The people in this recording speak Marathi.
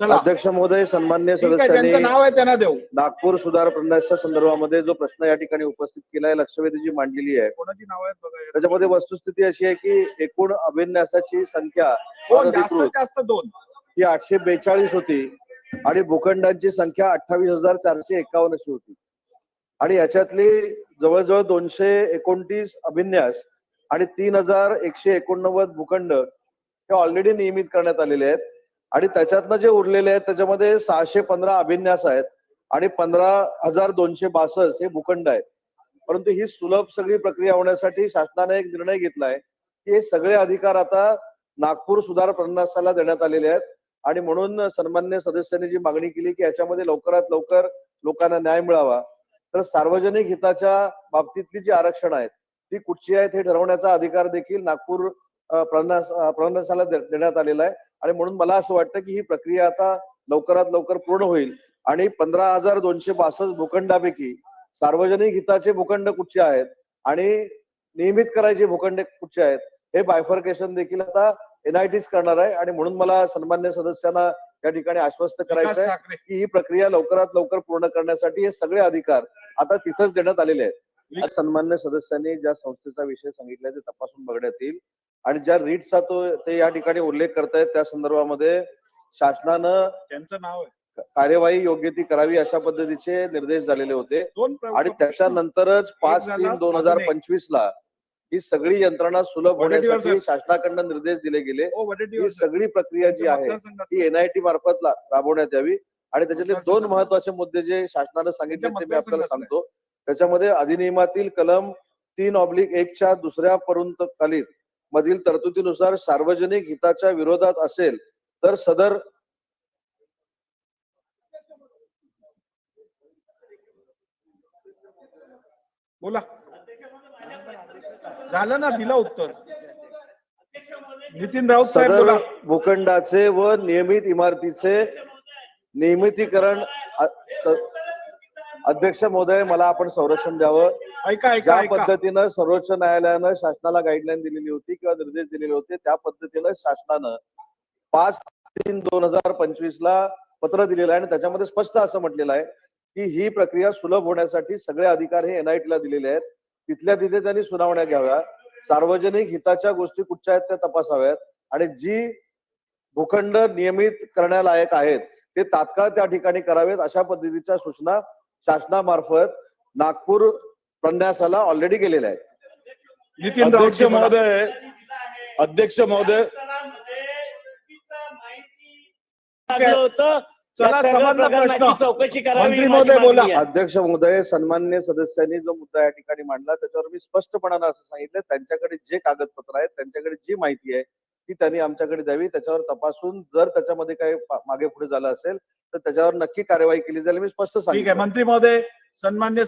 अध्यक्ष महोदय सन्मान्य आहे सदस्यांनी नाव आहे त्यांना देऊ. नागपूर सुधार प्रन्यासच्या संदर्भामध्ये जो प्रश्न या ठिकाणी उपस्थित केलाय लक्षवेधी जी मांडलेली आहे. कोणाची नाव आहेत बघा. त्याच्यामध्ये वस्तुस्थिती अशी आहे की एकूण अभिन्यासाची संख्या जास्त दोन. ही आठशे बेचाळीस होती आणि भूखंडांची संख्या अठ्ठावीस हजार चारशे एकावन्न अशी होती. आणि याच्यातली जवळजवळ दोनशे एकोणतीस अभिन्यास आणि तीन हजार एकशे एकोणनव्वद भूखंड हे ऑलरेडी नियमित करण्यात आलेले आहेत. आणि त्याच्यातनं जे उरलेले आहेत त्याच्यामध्ये सहाशे पंधरा अभिन्यास आहेत आणि पंधरा हजार दोनशे बासष्ट हे भूखंड आहेत. परंतु ही सुलभ सगळी प्रक्रिया होण्यासाठी शासनाने एक निर्णय घेतलाय की हे सगळे अधिकार आता नागपूर सुधार प्रन्नासाला देण्यात आलेले आहेत. आणि म्हणून सन्मान्य सदस्यांनी जी मागणी केली की याच्यामध्ये लवकरात लवकर लोकांना न्याय मिळावा. तर सार्वजनिक हिताच्या बाबतीतली जी आरक्षण आहेत ती कुठची आहेत हे ठरवण्याचा अधिकार देखील नागपूर प्रन्नास प्रन्नासाला देण्यात आलेला आहे. आणि म्हणून मला असं वाटतं की ही प्रक्रिया आता लवकरात लवकर पूर्ण होईल. आणि पंधरा हजार दोनशे बासष्ट भूखंडापैकी सार्वजनिक हिताचे भूखंड कुठचे आहेत आणि नियमित करायचे भूखंड कुठचे आहेत हे बायफर्केशन देखील आता एनआयटीच करणार आहे. आणि म्हणून मला सन्मान्य सदस्यांना या ठिकाणी आश्वस्त करायचं आहे की ही प्रक्रिया लवकरात लवकर पूर्ण करण्यासाठी हे सगळे अधिकार आता तिथंच देण्यात आलेले आहेत. सन्मान्य सदस्यांनी ज्या संस्थेचा विषय सांगितलाय ते तपासून बघण्यात येईल. आणि ज्या रीटचा तो ते या ठिकाणी उल्लेख करतायत त्या संदर्भामध्ये शासनानं त्यांचं नाव आहे कार्यवाही योग्य ती करावी अशा पद्धतीचे निर्देश झालेले होते आणि त्याच्यानंतरच पाच तीन दोन हजार. पंचवीस ला ही सगळी यंत्रणा सुलभ होण्यासाठी शासनाकडनं निर्देश दिले गेले हो, ही. सगळी प्रक्रिया जी आहे ती एनआयटी मार्फत राबवण्यात यावी आणि त्याच्यातले दोन. महत्त्वाचे मुद्दे जे शासनानं सांगितले ते मी आपल्याला. सांगतो त्याच्यामध्ये अधिनियमातील कलम तीन ऑब्लिक एकच्या दुसऱ्या पर्यंत कालीन मधील तरतुदीनुसार सार्वजनिक हिताच्या विरोधात असेल तर सदर बोला. झालं ना दिलं उत्तर. नितीन राऊत सदर भूखंडाचे व नियमित इमारतीचे नियमितीकरण अध्यक्ष महोदय मला आपण संरक्षण द्यावं. ऐका ज्या ऐका. पद्धतीनं सर्वोच्च न्यायालयानं शासनाला गाईडलाईन दिलेली होती किंवा निर्देश दिलेले होते त्या पद्धतीनं शासनानं पाच तीन दोन हजार पंचवीस ला पत्र दिलेलं आहे आणि त्याच्यामध्ये स्पष्ट असं म्हटलेलं आहे की ही प्रक्रिया सुलभ होण्यासाठी सगळे अधिकार हे एनआयटी ला दिलेले आहेत. तिथल्या तिथे त्यांनी सुनावण्या घ्याव्या. सार्वजनिक हिताच्या गोष्टी कुठच्या आहेत त्या तपासाव्यात. आणि जी भूखंड नियमित करण्यालायक आहेत ते तात्काळ त्या ठिकाणी करावेत अशा पद्धतीच्या सूचना शासनामार्फत नागपूर प्रन्यासाला ऑलरेडी गेलेल्या आहेत. नितीन राऊत अध्यक्ष महोदय अध्यक्ष महोदय. चौकशी. अध्यक्ष महोदय सन्मान्य सदस्यांनी जो मुद्दा या ठिकाणी मांडला त्याच्यावर मी स्पष्टपणानं असं सांगितलं. त्यांच्याकडे जे कागदपत्र आहेत त्यांच्याकडे जी माहिती आहे ती त्यांनी आमच्याकडे द्यावी त्याच्यावर तपासून जर त्याच्यामध्ये काही मागे पुढे झालं असेल तर त्याच्यावर नक्की कार्यवाही केली जाईल. मी स्पष्ट सांगितलं. मंत्री महोदय सन्मान्य